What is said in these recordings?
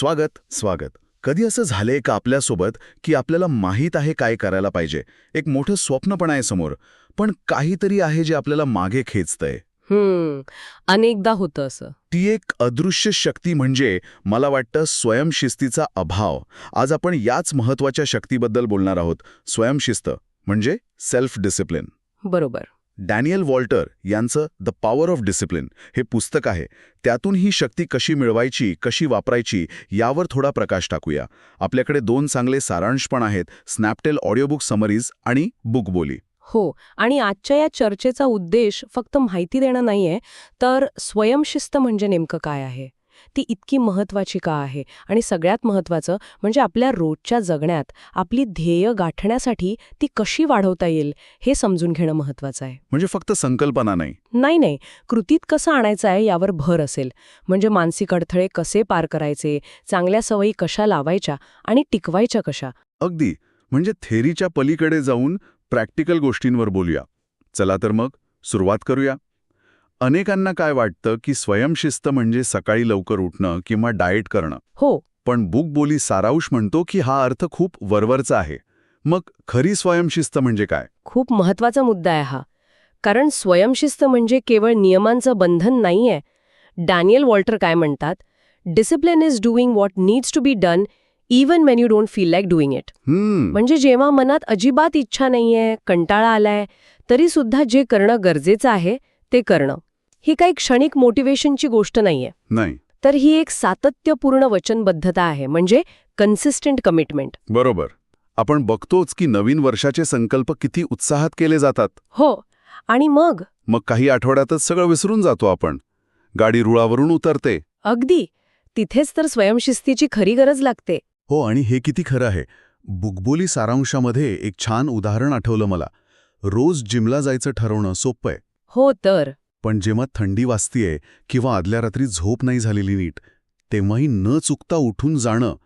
स्वागत स्वागत. कधी असं झालंय का आपल्यासोबत की आपल्याला माहीत आहे काय करायला पाहिजे? एक मोठं स्वप्न पण आहे समोर. पण काहीतरी आहे जे आपल्याला मागे खेचतंय. हम्म. अनेकदा होतं असं. ती एक अदृश्य शक्ती म्हणजे मला वाटतं स्वयंशिस्तीचा अभाव. आज आपण याच महत्त्वाच्या शक्तीबद्दल बोलणार आहोत. स्वयंशिस्त म्हणजे सेल्फ डिसिप्लिन बरोबर. डॅनियल वॉल्टर यांचं द पॉवर ऑफ डिसिप्लिन हे पुस्तक आहे. त्यातून ही शक्ती कशी मिळवायची कशी वापरायची यावर थोडा प्रकाश टाकूया. आपल्याकडे दोन चांगले सारांश पण आहेत स्नॅपटेल ऑडिओबुक समरीज आणि बुकबोली हो आणि आजच्या या चर्चेचा उद्देश फक्त माहिती देणं नाहीये तर स्वयंशिस्त म्हणजे नेमकं काय आहे? ती इतकी महत्वाची का आहे? आणि सगळ्यात महत्वाचं म्हणजे आपल्या रोजच्या जगण्यात आपली ध्येय गाठण्यासाठी ती कशी वाढवता येईल हे समजून घेणं महत्वाचं आहे. म्हणजे फक्त संकल्पना नाही? नाही नाही. कृतीत कसं आणायचं आहे यावर भर असेल. म्हणजे मानसिक अडथळे कसे पार करायचे चांगल्या सवयी कशा लावायच्या आणि टिकवायच्या कशा? अगदी. म्हणजे थेरीच्या पलीकडे जाऊन प्रॅक्टिकल गोष्टींवर बोलूया. चला तर मग सुरुवात करूया. अनेकांना काय वाटतं की स्वयंशिस्त म्हणजे सकाळी लवकर उठणं किंवा डाएट करणं? हो. पण बुकबोली सारांश म्हणतो की हा अर्थ खूप वरवरचा आहे. मग खरी स्वयंशिस्त म्हणजे काय? खूप महत्त्वाचा मुद्दा आहे हा. कारण स्वयंशिस्त म्हणजे केवळ नियमांचं बंधन नाहीये. डॅनियल वॉल्टर काय म्हणतात? Discipline is doing what needs to be done even when you don't feel like doing it म्हणजे जेव्हा मनात अजिबात इच्छा नाहीये कंटाळा आलाय तरी सुद्धा जे करणं गरजेचं आहे ते करणं. ही काही क्षणिक मोटिवेशनची गोष्ट नाहीये. नाही. तर ही एक सातत्यपूर्ण वचनबद्धता आहे म्हणजे कन्सिस्टंट कमिटमेंट बरोबर. आपण बघतोच की नवीन वर्षाचे संकल्प किती उत्साहात केले जातात. हो आणि मग? मग काही आठवड्यातच सगळं विसरून जातो आपण. गाडी रुळावरून उतरते. अगदी. तिथेच तर स्वयंशिस्तीची खरी गरज लागते. हो आणि हे किती खरं आहे. बुकबोली सारांशामध्ये एक छान उदाहरण आठवलं मला. रोज जिमला जायचं ठरवणं सोपं आहे. हो तर? पण जेव्हा थंडी वाजतीये किंवा आदल्या रात्री झोप नाही झालेली नीट तेव्हाही न चुकता उठून जाणं.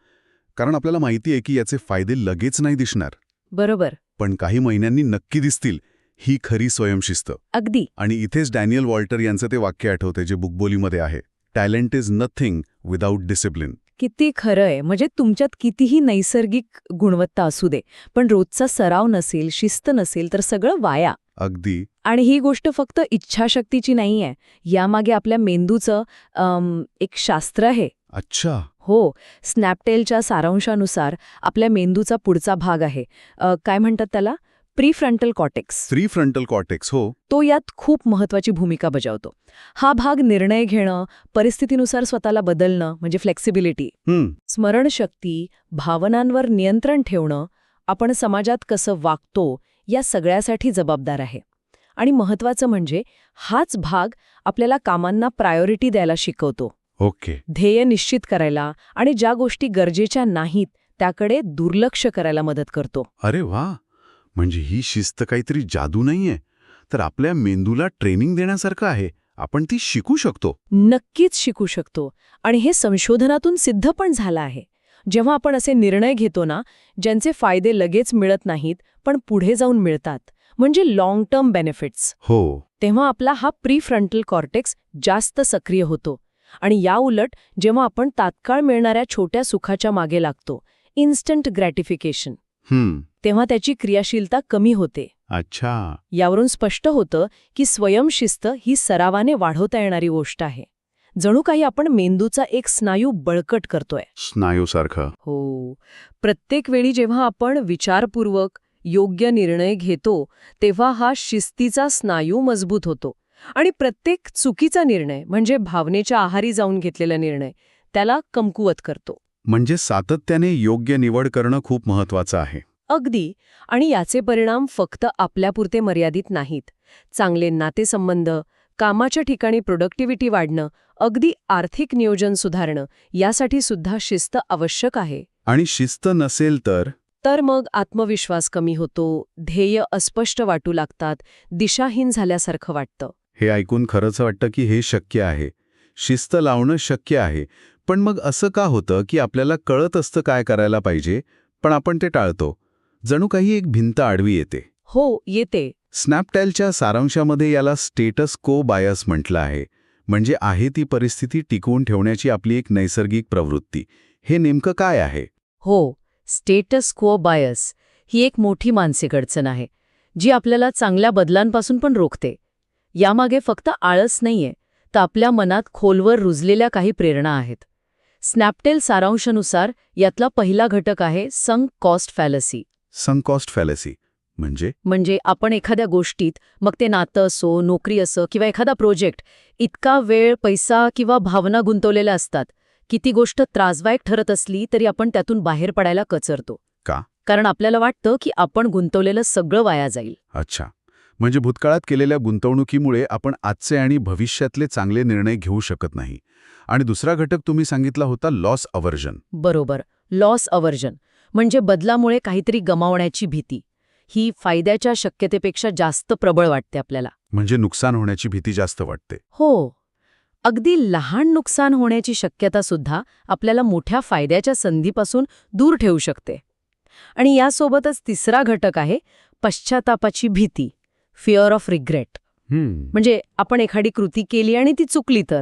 कारण आपल्याला माहिती आहे की याचे फायदे लगेच नाही दिसणार. बरोबर. पण काही महिन्यांनी नक्की दिसतील ही खरी स्वयंशिस्त. अगदी. आणि इथेच डॅनियल वॉल्टर यांचं ते वाक्य आठवते जे बुकबोलीमध्ये आहे. Talent is nothing without discipline. किती खरं आहे. म्हणजे तुमच्यात कितीही नैसर्गिक गुणवत्ता असू दे पण रोजचा सराव नसेल शिस्त नसेल तर सगळं वाया. अगदी. आणि ही गोष्ट फक्त इच्छाशक्तीची नाही आहे यामागे आपल्या मेंदूचं एक शास्त्र आहे. अच्छा. हो स्नॅपटेलच्या सारांशानुसार आपल्या मेंदूचा पुढचा भाग आहे. काय म्हणतात त्याला? Prefrontal cortex prefrontal cortex हो. तो यात खूप महत्वाची भूमिका बजावतो. हा भाग निर्णय घेणं परिस्थितीनुसार स्वतःला बदलणं म्हणजे फ्लेक्सिबिलिटी. स्मरणशक्ती भावनांवर नियंत्रण ठेवणं आपण समाजात कसं वागतो या सगळ्यासाठी जबाबदार आहे. आणि महत्वाचं म्हणजे हाच भाग आपल्याला कामांना प्रायोरिटी द्यायला शिकवतो. ओके. ध्येय निश्चित करायला आणि ज्या गोष्टी गरजेच्या नाहीत त्याकडे दुर्लक्ष करायला मदत करतो. अरे वा! म्हणजे ही शिस्त काहीतरी जादू नाहीये. तर आपल्या मेंदूला ट्रेनिंग देण्यासारखं आहे. आपण ती शिकू शकतो. नक्कीच शिकू शकतो. आणि हे संशोधनातून सिद्ध पण झालं आहे. जेव्हा आपण असे निर्णय घेतो ना ज्यांचे फायदे लगेच मिळत नाहीत पण पुढे जाऊन मिळतात म्हणजे लाँग टर्म बेनिफिट्स हो. तेव्हा आपला हा प्रीफ्रंटल कॉर्टेक्स जास्त सक्रिय होतो. आणि या उलट जेव्हा आपण तात्काळ मिळणाऱ्या छोट्या सुखाच्या मागे लागतो इन्स्टंट ग्रॅटिफिकेशन तेव्हा त्याची क्रियाशीलता कमी होते. अच्छा. यावरून स्पष्ट होतं की स्वयंशिस्त ही सरावाने वाढवता येणारी गोष्ट आहे. जणू काही आपण मेंदूचा एक स्नायू बळकट करतोय. स्नायूसारखं. हो. प्रत्येक वेळी जेव्हा आपण विचारपूर्वक योग्य निर्णय घेतो तेव्हा हा शिस्तीचा स्नायू मजबूत होतो. आणि प्रत्येक चुकीचा निर्णय म्हणजे भावनेच्या आहारी जाऊन घेतलेला निर्णय त्याला कमकुवत करतो. म्हणजे सातत्याने योग्य निवड करणं खूप महत्वाचं आहे. अगदी. आणि याचे परिणाम फक्त आपल्यापुरते मर्यादित नाहीत. चांगले नातेसंबंध कामाच्या ठिकाणी प्रोडक्टिव्हिटी वाढणं अगदी आर्थिक नियोजन सुधारणं यासाठी सुद्धा शिस्त आवश्यक आहे. आणि शिस्त नसेल तर? तर मग आत्मविश्वास कमी होतो ध्येय अस्पष्ट वाटू लागतात दिशाहीन झाल्यासारखं वाटतं. हे ऐकून खरंच वाटतं की हे शक्य आहे. शिस्त लावणं शक्य आहे. पण मग असं का होतं की आपल्याला कळत असतं काय करायला पाहिजे? पण आपण ते टाळतो. जणू काही एक भिंत आडवी येते. हो येते. स्नॅपटेलच्या सारांशामध्ये याला स्टेटस को बायस म्हटलं आहे. म्हणजे आहे ती परिस्थिती टिकवून ठेवण्याची आपली एक नैसर्गिक प्रवृत्ती. हे नेमकं काय आहे? हो स्टेटस क्वो बायस ही एक मोठी मानसिक अडचण आहे जी आपल्याला चांगल्या बदलांपासून पण रोखते. यामागे फक्त आळस नाहीये तर आपल्या मनात खोलवर रुजलेल्या काही प्रेरणा आहेत. स्नॅपटेल सारांशानुसार यातला पहिला घटक आहे sunk cost fallacy sunk cost fallacy म्हणजे? म्हणजे आपण एखाद्या गोष्टीत मग ते नातं असो नोकरी असो किंवा एखादा प्रोजेक्ट इतका वेळ पैसा किंवा भावना गुंतवलेल्या असतात की ती गोष्ट त्रासदायक ठरत असली तरी आपण त्यातून बाहेर पडायला कचरतो. का? कारण आपल्याला वाटतं की आपण गुंतवलेलं सगळं वाया जाईल. अच्छा. म्हणजे भूतकाळात केलेल्या गुंतवणुकीमुळे आपण आजचे आणि भविष्यातले चांगले निर्णय घेऊ शकत नाही. आणि दुसरा घटक तुम्ही सांगितला होता लॉस अवर्जन बरोबर. लॉस अवर्जन म्हणजे बदलामुळे काहीतरी गमावण्याची भीती. ही फायद्याच्या शक्यतेपेक्षा जास्त प्रबळ वाटते आपल्याला. म्हणजे नुकसान होण्याची भीती जास्त वाटते. हो. अगदी लहान नुकसान होण्याची शक्यता सुद्धा आपल्याला मोठ्या फायद्याच्या संधीपासून दूर ठेवू शकते. आणि यासोबतच तिसरा घटक आहे पश्चातापाची भीती फिअर ऑफ रिग्रेट म्हणजे आपण एखादी कृती केली आणि ती चुकली तर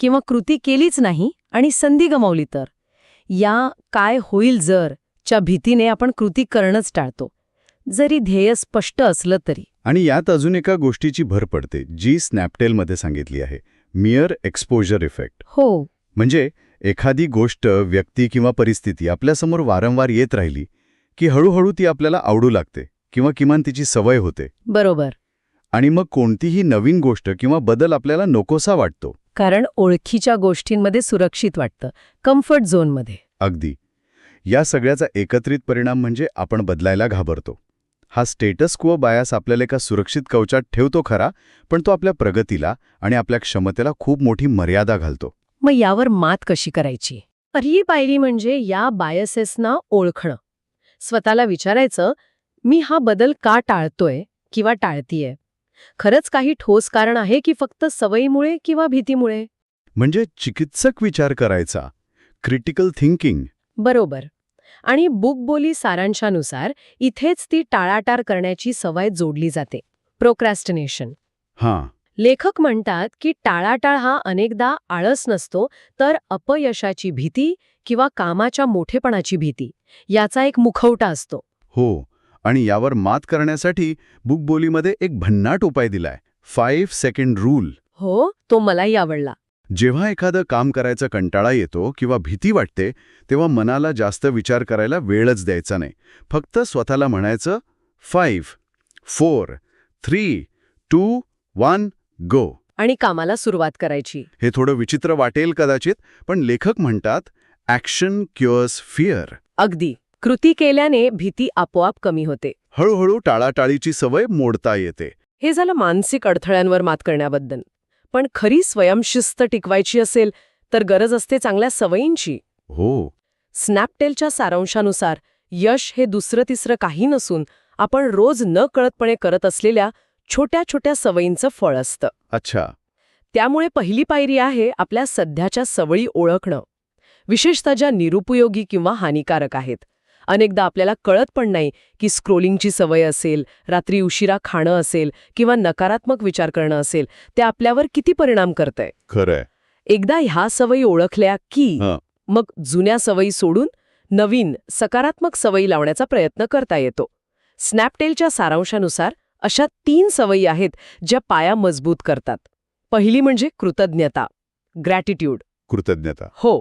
किंवा कृती केलीच नाही आणि संधी गमावली तर या काय होईल जर च्या भीतीने आपण कृती करणंच टाळतो. जरी ध्येय स्पष्ट असलं तरी. आणि यात अजून एका गोष्टीची भर पडते जी स्नॅपटेलमध्ये सांगितली आहे मियर एक्सपोजर इफेक्ट हो. म्हणजे एखादी गोष्ट व्यक्ती किंवा परिस्थिती आपल्यासमोर वारंवार येत राहिली की हळूहळू ती आपल्याला आवडू लागते किंवा किमान तिची सवय होते. बरोबर. आणि मग कोणतीही नवीन गोष्ट किंवा बदल आपल्याला नकोसा वाटतो. कारण ओळखीच्या गोष्टींमध्ये सुरक्षित वाटतं कम्फर्ट झोनमध्ये अगदी. या सगळ्याचा एकत्रित परिणाम म्हणजे आपण बदलायला घाबरतो. हा स्टेटस क्वो बायास आपल्याला एका सुरक्षित कवचात ठेवतो खरा पण तो आपल्या प्रगतीला आणि आपल्या क्षमतेला खूप मोठी मर्यादा घालतो. मग यावर मात कशी करायची? पहिली पायरी म्हणजे या बायसेसना ओळखणं. स्वतःला विचारायचं मी हा बदल का टाळतोय किंवा टाळतीये? खरंच काही ठोस कारण आहे की फक्त सवयीमुळे किंवा भीतीमुळे? म्हणजे चिकित्सक विचार करायचा. क्रिटिकल थिंकिंग बरोबर. आणि बुकबोली सारांशानुसार इथेच ती टाळाटाळ करण्याची सवय जोडली जाते. प्रोक्रॅस्टिनेशन हां. लेखक म्हणतात की टाळाटाळ हा अनेकदा आळस नसतो तर अपयशाची भीती किंवा कामाच्या मोठेपणाची भीती याचा एक मुखवटा असतो. हो आणि यावर मात करण्यासाठी बुकबोलीमध्ये एक भन्नाट उपाय दिलाय. फाईव्ह सेकंड रूल हो तो मलाही आवडला. जेव्हा एखादं काम करायचा कंटाळा येतो किंवा भीती वाटते तेव्हा मनाला जास्त विचार करायला वेळच द्यायचा नाही. फक्त स्वतःला म्हणायचं five four three two one go. आणि कामाला सुरुवात करायची. हे थोडं विचित्र वाटेल कदाचित पण लेखक म्हणतात ॲक्शन क्युअर्स फिअर. अगदी. कृती केल्याने भीती आपोआप कमी होते. हळूहळू टाळाटाळीची सवय मोडता येते. हे झालं मानसिक अडथळ्यांवर मात करण्याबद्दल. पण खरी स्वयंशिस्त टिकवायची असेल तर गरज असते चांगल्या सवयींची. हो. स्नॅपटेलच्या सारांशानुसार यश हे दुसरं तिसरं काही नसून आपण रोज न कळतपणे करत असलेल्या छोट्या छोट्या सवयींचं फळ असतं. अच्छा. त्यामुळे पहिली पायरी आहे आपल्या सध्याच्या सवयी ओळखणं. विशेषतः ज्या निरुपयोगी किंवा हानिकारक आहेत. अनेकदा आपल्याला कळत पण नाही की स्क्रोलिंगची सवय असेल रात्री उशिरा खाणं असेल किंवा नकारात्मक विचार करणं असेल ते आपल्यावर किती परिणाम करतंय? खरंय. एकदा ह्या सवयी ओळखल्या की. मग जुन्या सवयी सोडून नवीन सकारात्मक सवयी लावण्याचा प्रयत्न करता येतो. स्नॅपटेलच्या सारांशानुसार अशा तीन सवयी आहेत ज्या पाया मजबूत करतात. पहिली म्हणजे कृतज्ञता ग्रॅटिट्यूड कृतज्ञता. हो.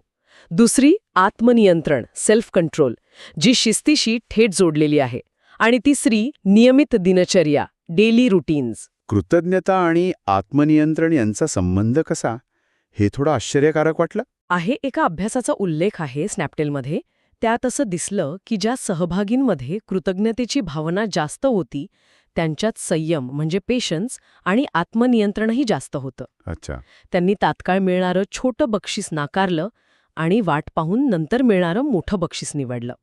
दुसरी आत्मनियंत्रण सेल्फ कंट्रोल जी शिस्तीशी थेट जोडलेली आहे आणि तिसरी नियमित दिनचर्या डेली रुटीन्स कृतज्ञता आणि आत्मनियंत्रण यांचा संबंध कसा? हे थोडं आश्चर्यकारक वाटलं. आहे एका अभ्यासाचा उल्लेख आहे स्नॅपटेलमध्ये. त्यात असं दिसलं की ज्या सहभागींमध्ये कृतज्ञतेची भावना जास्त होती त्यांच्यात संयम म्हणजे पेशन्स आणि आत्मनियंत्रणही जास्त होतं. अच्छा. त्यांनी तात्काळ मिळणारं छोटं बक्षीस नाकारलं आणि वाट पाहून नंतर मिळणारं मोठं बक्षीस निवडलं.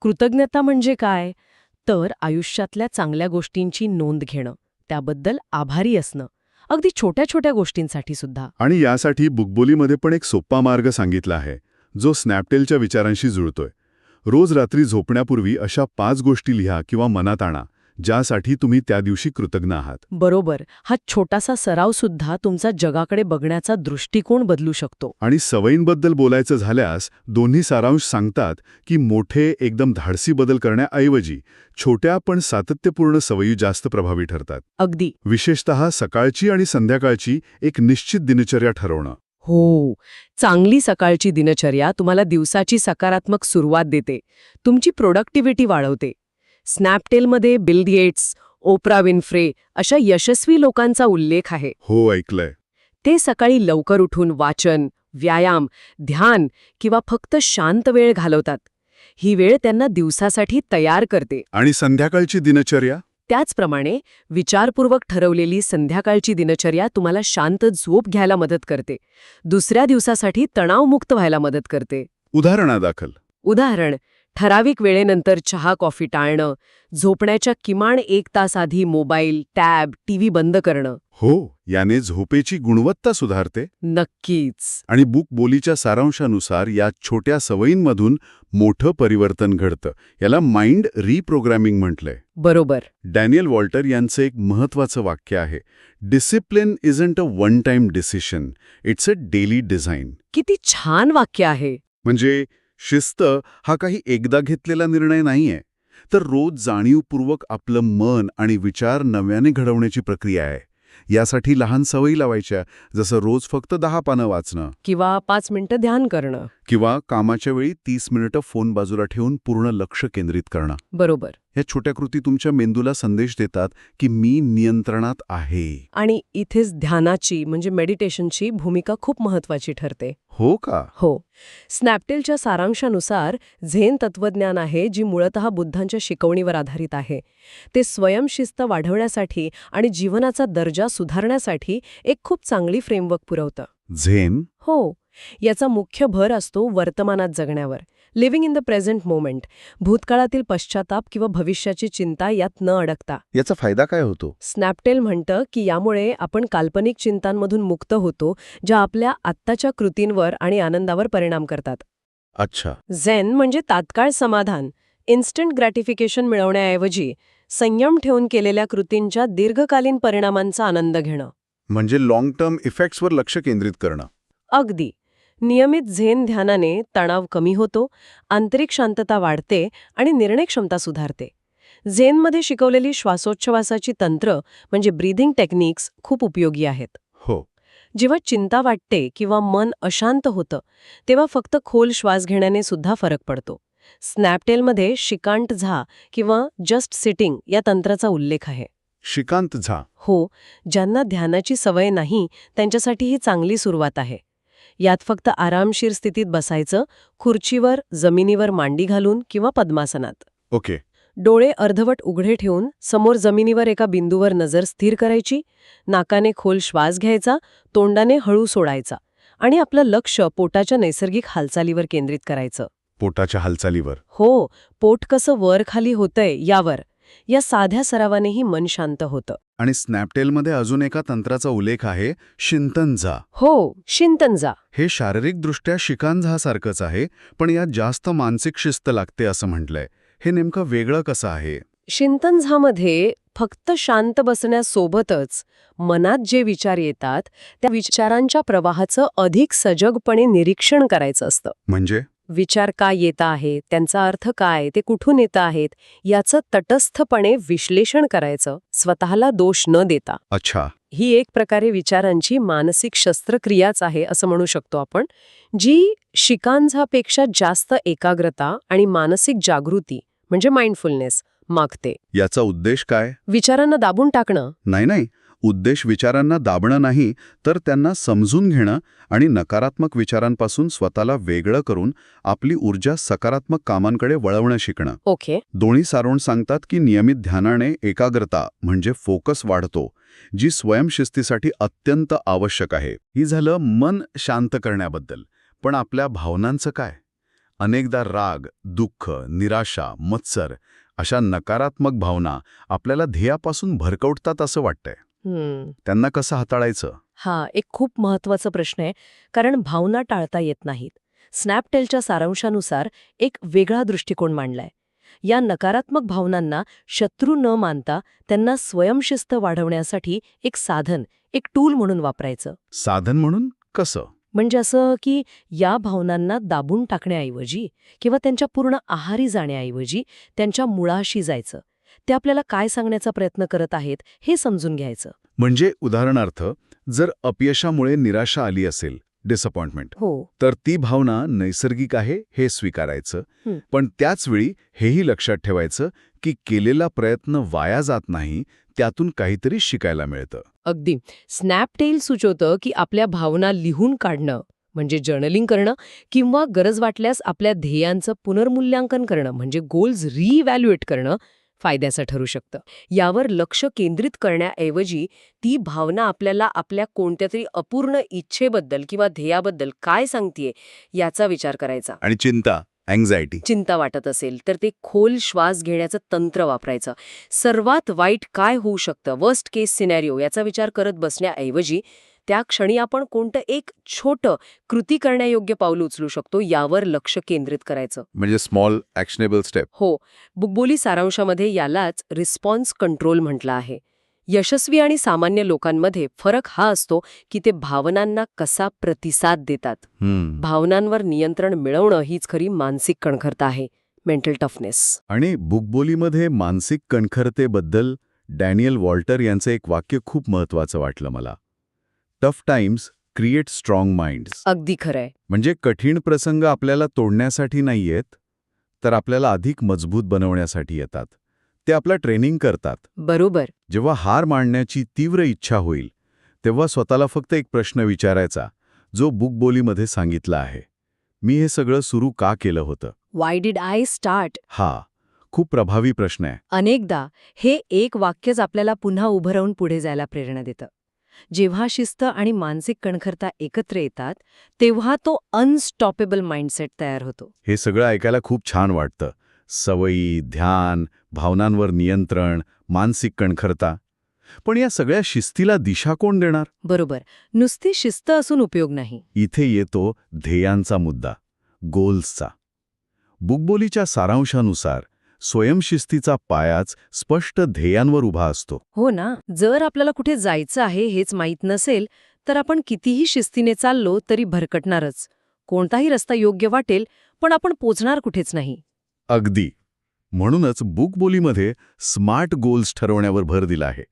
कृतज्ञता म्हणजे काय? तर आयुष्यातल्या चांगल्या गोष्टींची नोंद घेणं त्याबद्दल आभारी असणं अगदी छोट्या छोट्या गोष्टींसाठी सुद्धा. आणि यासाठी बुकबोलीमध्ये पण एक सोप्पा मार्ग सांगितला आहे जो स्नॅपटेलच्या विचारांशी जुळतोय. रोज रात्री झोपण्यापूर्वी अशा पाच गोष्टी लिहा किंवा मनात आणा ज्यासाठी तुम्ही त्या दिवशी कृतज्ञ आहात. बरोबर. हा छोटासा सराव सुद्धा तुमचा जगाकडे बघण्याचा दृष्टिकोन बदलू शकतो. आणि सवयींबद्दल बोलायचं झाल्यास दोन्ही सारांश सांगतात की मोठे एकदम धाडसी बदल करण्याऐवजी छोट्या पण सातत्यपूर्ण सवयी जास्त प्रभावी ठरतात. अगदी. विशेषतः सकाळची आणि संध्याकाळची एक निश्चित दिनचर्या ठरवणं. हो. चांगली सकाळची दिनचर्या तुम्हाला दिवसाची सकारात्मक सुरुवात देते. तुमची प्रोडक्टिव्हिटी वाढवते. स्नॅपटेलमध्ये बिल गेट्स ओप्रा विन्फ्रे अशा यशस्वी लोकांचा उल्लेख आहे. हो ऐकलंय. ते सकाळी लवकर उठून वाचन व्यायाम ध्यान किंवा फक्त शांत वेळ घालवतात. ही वेळ त्यांना दिवसासाठी तयार करते. आणि संध्याकाळची दिनचर्या? त्याचप्रमाणे विचारपूर्वक ठरवलेली संध्याकाळची दिनचर्या तुम्हाला शांत झोप घ्यायला मदत करते. दुसऱ्या दिवसासाठी तणावमुक्त व्हायला मदत करते. उदाहरणादाखल उदाहरण ठराविक वेळेनंतर चहा कॉफी टाळणं झोपण्याच्या किमान एक तास आधी मोबाईल टॅब टीव्ही बंद करणं. हो याने झोपेची गुणवत्ता सुधारते. नक्कीच. आणि बुक बोलीच्या सारांशानुसार या छोट्या सवयींमधून मोठं परिवर्तन घडतं. याला माइंड रिप्रोग्रॅमिंग म्हटलंय. बरोबर. डॅनियल वॉल्टर यांचं एक महत्वाचं वाक्य आहे. Discipline isn't a one time decision it's a daily design किती छान वाक्य आहे. म्हणजे शिस्त हा काही एकदा घेतलेला निर्णय नाहीये. तर रोज जाणीवपूर्वक आपलं मन आणि विचार नव्याने घडवण्याची प्रक्रिया आहे. यासाठी लहान सवयी लावायच्या जसं रोज फक्त दहा पानं वाचणं. किंवा पाच मिनिटं ध्यान करणं. किंवा कामाच्या वेळी तीस मिनिटं फोन बाजूला ठेवून पूर्ण लक्ष केंद्रित करणं. बरोबर. या छोट्या कृती तुमच्या मेंदूला संदेश देतात की मी नियंत्रणात आहे. आणि इथेच ध्यानाची म्हणजे मेडिटेशनची भूमिका खूप महत्वाची ठरते. हो का? हो. स्नॅपटेलच्या सारांशानुसार झेन तत्वज्ञान आहे जी मूळतः बुद्धांच्या शिकवणीवर आधारित आहे. ते स्वयंशिस्त वाढवण्यासाठी आणि जीवनाचा दर्जा सुधारण्यासाठी एक खूप चांगली फ्रेमवर्क पुरवतं. झेन? हो. याचा मुख्य भर असतो वर्तमानात जगण्यावर. Living in the present moment. भूतकाळातील पश्चाताप किंवा भविष्याची चिंता यात न अडकता. याचा फायदा काय होतो? स्नॅपटेल म्हणतं की यामुळे आपण काल्पनिक चिंतांमधून मुक्त होतो ज्या आपल्या आत्ताच्या कृतींवर आणि आनंदावर परिणाम करतात. अच्छा. झेन म्हणजे तात्काळ समाधान इन्स्टंट ग्रॅटिफिकेशन मिळवण्याऐवजी संयम ठेवून केलेल्या कृतींच्या दीर्घकालीन परिणामांचा आनंद घेणं. म्हणजे लॉंग टर्म इफेक्ट्सवर लक्ष केंद्रित करणं. अगदी. नियमित झेन ध्यानाने तणाव कमी होतो आंतरिक शांतता वाढते आणि निर्णय क्षमता सुधारते. झेनमध्ये शिकवलेली श्वासोच्छवासाची तंत्र म्हणजे ब्रीदिंग टेक्निक्स खूप उपयोगी आहेत. हो. जेव्हा चिंता वाटते किंवा मन अशांत होतं तेव्हा फक्त खोल श्वास घेण्याने सुद्धा फरक पडतो. स्नॅपटेलमध्ये शिकांट झा किंवा जस्ट सिटिंग या तंत्राचा उल्लेख आहे. श्रीकांत झा. हो ज्यांना ध्यानाची सवय नाही त्यांच्यासाठी ही चांगली सुरुवात आहे. यात फक्त आरामशीर स्थितीत बसायचं खुर्चीवर जमिनीवर मांडी घालून किंवा पद्मासनात. ओके. डोळे अर्धवट उघडे ठेवून समोर जमिनीवर एका बिंदूवर नजर स्थिर करायची नाकाने खोल श्वास घ्यायचा तोंडाने हळू सोडायचा आणि आपलं लक्ष पोटाच्या नैसर्गिक हालचालीवर केंद्रित करायचं. पोटाच्या हालचालीवर. हो पोट कसं वर खाली होतंय यावर या साध्या सरावानेही मन शांत होतं. आणि स्नॅपटेलमध्ये अजून एका तंत्राचा उल्लेख आहे शिंतनझा. हो शिंतनजा हे शारीरिकदृष्ट्या शिकांझासारखंच आहे पण यात जास्त मानसिक शिस्त लागते असं म्हटलंय. हे नेमकं वेगळं कसं आहे? शिंतनझामध्ये फक्त शांत बसण्यासोबतच मनात जे विचार येतात त्या विचारांच्या प्रवाहाचं अधिक सजगपणे निरीक्षण करायचं असतं. म्हणजे? विचार का येत आहे? त्यांचा अर्थ काय? ते कुठून येत आहेत? याचं तटस्थपणे विश्लेषण करायचं. स्वतःला दोष न देता. अच्छा. ही एक प्रकारे विचारांची मानसिक शस्त्रक्रियाच आहे असं म्हणू शकतो आपण जी शिकांझापेक्षा जास्त एकाग्रता आणि मानसिक जागृती म्हणजे माइंडफुलनेस मागते. याचा उद्देश काय? विचारांना दाबून टाकणं. नाही नाही. उद्देश विचारांना दाबणं नाही तर त्यांना समजून घेणं आणि नकारात्मक विचारांपासून स्वतःला वेगळं करून आपली ऊर्जा सकारात्मक कामांकडे वळवणं शिकणं. ओके. दोन्ही सारोण सांगतात की नियमित ध्यानाने एकाग्रता म्हणजे फोकस वाढतो जी स्वयंशिस्तीसाठी अत्यंत आवश्यक आहे. ही झालं मन शांत करण्याबद्दल. पण आपल्या भावनांचं काय? अनेकदा राग दुःख निराशा मत्सर अशा नकारात्मक भावना आपल्याला ध्येयापासून भरकवतात असं वाटतंय. त्यांना कसं हाताळायचं? हा एक खूप महत्त्वाचा प्रश्न आहे कारण भावना टाळता येत नाहीत. स्नॅपटेलच्या सारांशानुसार एक वेगळा दृष्टिकोन मांडलाय. या नकारात्मक भावनांना शत्रू न मानता त्यांना स्वयंशिस्त वाढवण्यासाठी एक साधन एक टूल म्हणून वापरायचं. साधन म्हणून? कसं? म्हणजे असं की या भावनांना दाबून टाकण्याऐवजी किंवा त्यांच्या पूर्ण आहारी जाण्याऐवजी त्यांच्या मुळाशी जायचं. ते आपल्याला काय सांगण्याचा प्रयत्न करत आहेत हे समजून घ्यायचं. म्हणजे उदाहरणार्थ जर अपयशामुळे निराशा आली असेल डिसअपॉइंटमेंट हो. तर ती भावना नैसर्गिक आहे हे स्वीकारायचं. पण त्याचवेळी हेही लक्षात ठेवायचं की केलेला प्रयत्न वाया जात नाही त्यातून काहीतरी शिकायला मिळतं. अगदी. स्नॅपटेल सुचवतं की आपल्या भावना लिहून काढणं म्हणजे जर्नलिंग करणं किंवा गरज वाटल्यास आपल्या ध्येयांचं पुनर्मूल्यांकन करणं म्हणजे गोल्स रिव्हॅल्युएट करणं फायद्याचं ठरू शकतं. यावर लक्ष केंद्रित करण्याऐवजी ती भावना आपल्याला आपल्या कोणत्या तरी अपूर्ण इच्छेबद्दल किंवा ध्येयाबद्दल काय सांगतेय याचा विचार करायचा. आणि चिंता अँझायटी चिंता वाटत असेल तर ते खोल श्वास घेण्याचं तंत्र वापरायचं. सर्वात वाईट काय होऊ शकतं? वर्स्ट केस सिनॅरिओ याचा विचार करत बसण्याऐवजी त्या क्षणी आपण कोणतं एक छोटं कृती करण्यायोग्य पाऊल उचलू शकतो यावर लक्ष केंद्रित करायचं. म्हणजे स्मॉल ॲक्शनेबल स्टेप हो. बुकबोली सारांशामध्ये यालाच रिस्पॉन्स कंट्रोल म्हटलं आहे. यशस्वी आणि सामान्य लोकांमध्ये फरक हा असतो की ते भावनांना कसा प्रतिसाद देतात. भावनांवर नियंत्रण मिळवणं हीच खरी मानसिक कणखरता आहे. मेंटल टफनेस आणि बुकबोलीमध्ये मानसिक कणखरतेबद्दल डॅनियल वॉल्टर यांचं एक वाक्य खूप महत्वाचं वाटलं मला. Tough times create strong minds अगदी खरंय. म्हणजे कठीण प्रसंग आपल्याला तोडण्यासाठी नाही येत तर आपल्याला अधिक मजबूत बनवण्यासाठी येतात. ते आपला ट्रेनिंग करतात. बरोबर. जेव्हा हार मांडण्याची तीव्र इच्छा होईल तेव्हा स्वतःला फक्त एक प्रश्न विचारायचा जो बुकबोलीमध्ये सांगितला आहे. मी हे सगळं सुरू का केलं होतं? वाय डिड आय स्टार्ट हा खूप प्रभावी प्रश्न आहे. अनेकदा हे एक वाक्यच आपल्याला पुन्हा उभं राहून पुढे जायला प्रेरणा देतं. जेव्हा शिस्त आणि मानसिक कणखरता एकत्र येतात तेव्हा तो अनस्टॉपेबल माइंडसेट तयार होतो. हे सगळं ऐकायला खूप छान वाटतं. सवयी ध्यान भावनांवर नियंत्रण मानसिक कणखरता. पण या सगळ्या शिस्तीला दिशा कोण देणार? बरोबर. नुसती शिस्त असून उपयोग नाही. इथे येतो ध्येयांचा मुद्दा गोल्सचा बुकबोलीच्या सारांशानुसार स्वयंशिस्तीचा पायाच स्पष्ट ध्येयांवर उभा असतो. हो ना जर आपल्याला कुठे जायचं आहे हेच माहीत नसेल तर आपण कितीही शिस्तीने चाललो तरी भरकटणारच. कोणताही रस्ता योग्य वाटेल पण आपण पोचणार कुठेच नाही. अगदी. म्हणूनच बुकबोलीमध्ये स्मार्ट गोल्स ठरवण्यावर भर दिला आहे.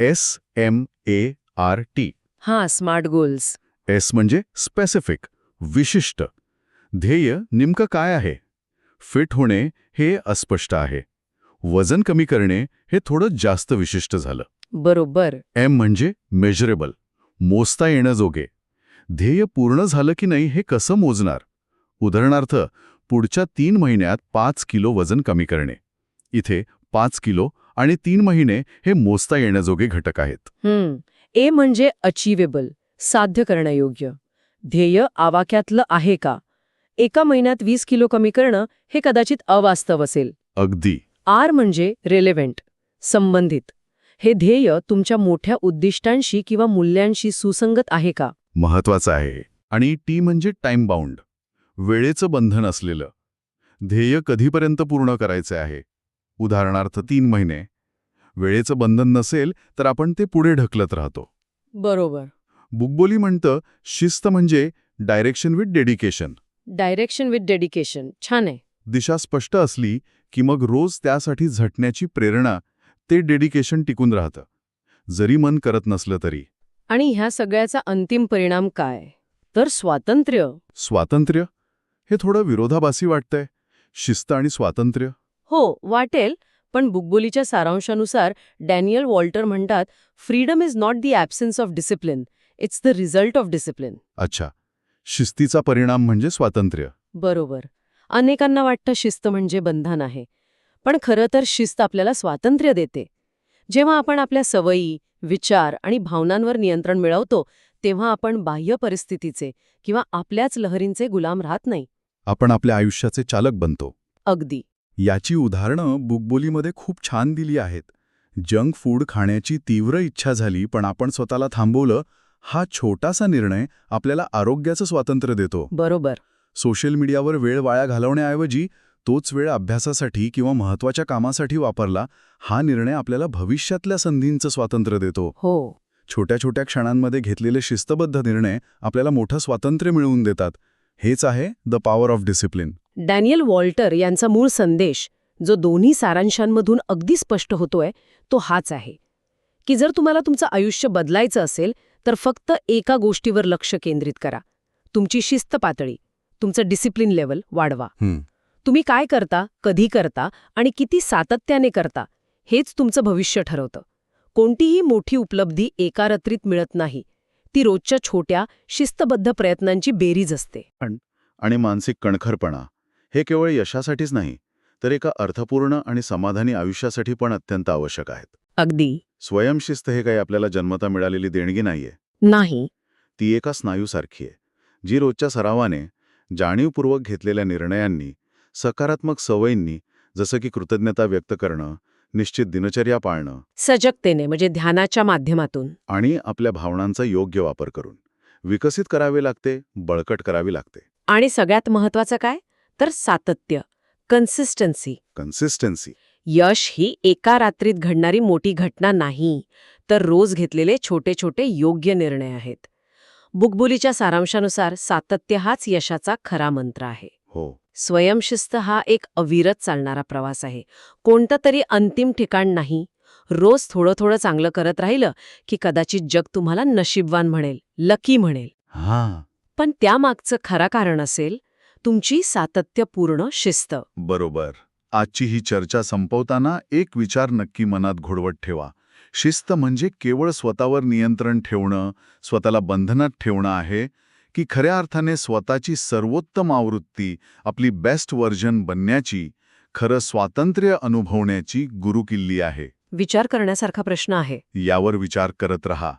S M A R T. हां स्मार्ट गोल्स. एस म्हणजे स्पेसिफिक विशिष्ट. ध्येय नेमकं काय आहे? फिट होणे हे अस्पष्ट आहे. वजन कमी करणे हे थोडं जास्त विशिष्ट झालं. बरोबर. एम म्हणजे मेजरेबल मोजता येणं जोगे ध्येय पूर्ण झालं की नाही हे कसं मोजणार? उदाहरणार्थ पुढच्या तीन महिन्यात पाच किलो वजन कमी करणे. इथे पाच किलो आणि तीन महिने हे मोजता येण्याजोगे घटक आहेत. ए म्हणजे अचिवेबल साध्य करण्यायोग्य. ध्येय आवाक्यातलं आहे का? एका महिन्यात वीस किलो कमी करणं हे कदाचित अवास्तव असेल. अगदी. आर म्हणजे रेलेव्हेंट संबंधित. हे ध्येय तुमच्या मोठ्या उद्दिष्टांशी किंवा मूल्यांशी सुसंगत आहे का? महत्वाचं आहे. आणि टी म्हणजे टाइम बाउंड वेळेचं बंधन असलेलं. ध्येय कधीपर्यंत पूर्ण करायचे आहे? उदाहरणार्थ तीन महिने. वेळेचं बंधन नसेल तर आपण ते पुढे ढकलत राहतो. बरोबर. बुकबोली म्हणतं शिस्त म्हणजे direction with dedication direction with dedication. छान आहे. दिशा स्पष्ट असली की मग रोज त्यासाठी झटण्याची प्रेरणा ते डेडिकेशन टिकून राहतं. जरी मन करत नसलं तरी. आणि ह्या सगळ्याचा अंतिम परिणाम काय? तर स्वातंत्र्य. स्वातंत्र्य? हे थोडं विरोधाभासी वाटतंय. शिस्त आणि स्वातंत्र्य. हो वाटेल पण बुकबोलीच्या सारांशानुसार डॅनियल वॉल्टर म्हणतात freedom is not the absence of discipline it's the result of discipline. अच्छा. शिस्तीचा परिणाम म्हणजे स्वातंत्र्य. बरोबर. अनेकांना वाटतं शिस्त म्हणजे बंधन आहे. पण खरं तर शिस्त आपल्याला स्वातंत्र्य देते. जेव्हा आपण आपल्या सवयी विचार आणि भावनांवर नियंत्रण मिळवतो तेव्हा आपण बाह्य परिस्थितीचे किंवा आपल्याच लहरींचे गुलाम राहत नाही. आपण आपल्या आयुष्याचे चालक बनतो. अगदी. याची उदाहरणं बुकबोलीमध्ये खूप छान दिली आहेत. जंक फूड खाण्याची तीव्र इच्छा झाली पण आपण स्वतःला थांबवलं हा छोटासा निर्णय आपल्याला आरोग्याचं स्वातंत्र्य देतो. बरोबर. सोशल मीडियावर वेळ वाया घालवण्याऐवजी तोच वेळ अभ्यासासाठी किंवा महत्त्वाच्या कामासाठी वापरला हा निर्णय आपल्याला भविष्यातल्या संधींचं स्वातंत्र्य देतो. हो. छोट्या छोट्या क्षणांमध्ये घेतलेले शिस्तबद्ध निर्णय आपल्याला मोठं स्वातंत्र्य मिळवून देतात. हेच आहे the power of discipline. Daniel Walter यांचा मूळ संदेश जो दोन्ही सारांशांमधून अगदी स्पष्ट होतोय तो हाच आहे. की जर तुम्हाला तुमचं आयुष्य बदलायचं असेल तर फक्त एका गोष्टीवर लक्ष केंद्रित करा. तुमची शिस्त पातळी तुमचं डिसिप्लिन लेवल वाढवा. तुम्ही काय करता कधी करता आणि किती सातत्याने करता हेच तुमचं भविष्य ठरवतं. कोणतीही मोठी उपलब्धी एका रात्रीत मिळत नाही. ती रोजच्या छोट्या शिस्तबद्ध प्रयत्नांची बेरीज असते. आणि मानसिक कणखरपणा हे केवळ यशासाठीच नाही तर एका अर्थपूर्ण आणि समाधानी आयुष्यासाठी पण अत्यंत आवश्यक आहेत. अगदी. स्वयंशिस्त हे काही आपल्याला जन्मता मिळालेली देणगी नाहीये. नाही. ती एका स्नायूसारखी आहे जी रोजच्या सरावाने जाणीवपूर्वक घेतलेल्या निर्णयांनी सकारात्मक सवयींनी जसं की कृतज्ञता व्यक्त करणं निश्चित दिनचर्या पाळणं. सजगतेने म्हणजे ध्यानाच्या माध्यमातून. आणि आपल्या भावनांचा योग्य वापर करून. विकसित करावे लागते बळकट करावी लागते. आणि सगळ्यात महत्वाचं काय? तर सातत्य कन्सिस्टन्सी कन्सिस्टन्सी यश ही एका रात्रीत घडणारी मोठी घटना नाही तर रोज घेतलेले छोटे छोटे योग्य निर्णय आहेत. बुकबुलीच्या सारांशानुसार सातत्य हाच यशाचा खरा मंत्र आहे. हो. स्वयंशिस्त हा एक अविरत चालणारा प्रवास आहे. कोणतं तरी अंतिम ठिकाण नाही. रोज थोडं थोडं चांगलं करत राहिलं की कदाचित जग तुम्हाला नशीबवान म्हणेल लकी म्हणेल. हा. पण त्यामागचं खरं कारण असेल तुमची सातत्यपूर्ण शिस्त. बरोबर. आजची ही चर्चा संपवताना एक विचार नक्की मनात घोडवत ठेवा. शिस्त म्हणजे केवळ स्वतःवर नियंत्रण ठेवणं स्वतःला बंधनात ठेवणं आहे की खऱ्या अर्थाने स्वतःची सर्वोत्तम आवृत्ती आपली बेस्ट व्हर्जन बनण्याची खरं स्वातंत्र्य अनुभवण्याची गुरुकिल्ली आहे. विचार करण्यासारखा प्रश्न आहे. यावर विचार करत रहा.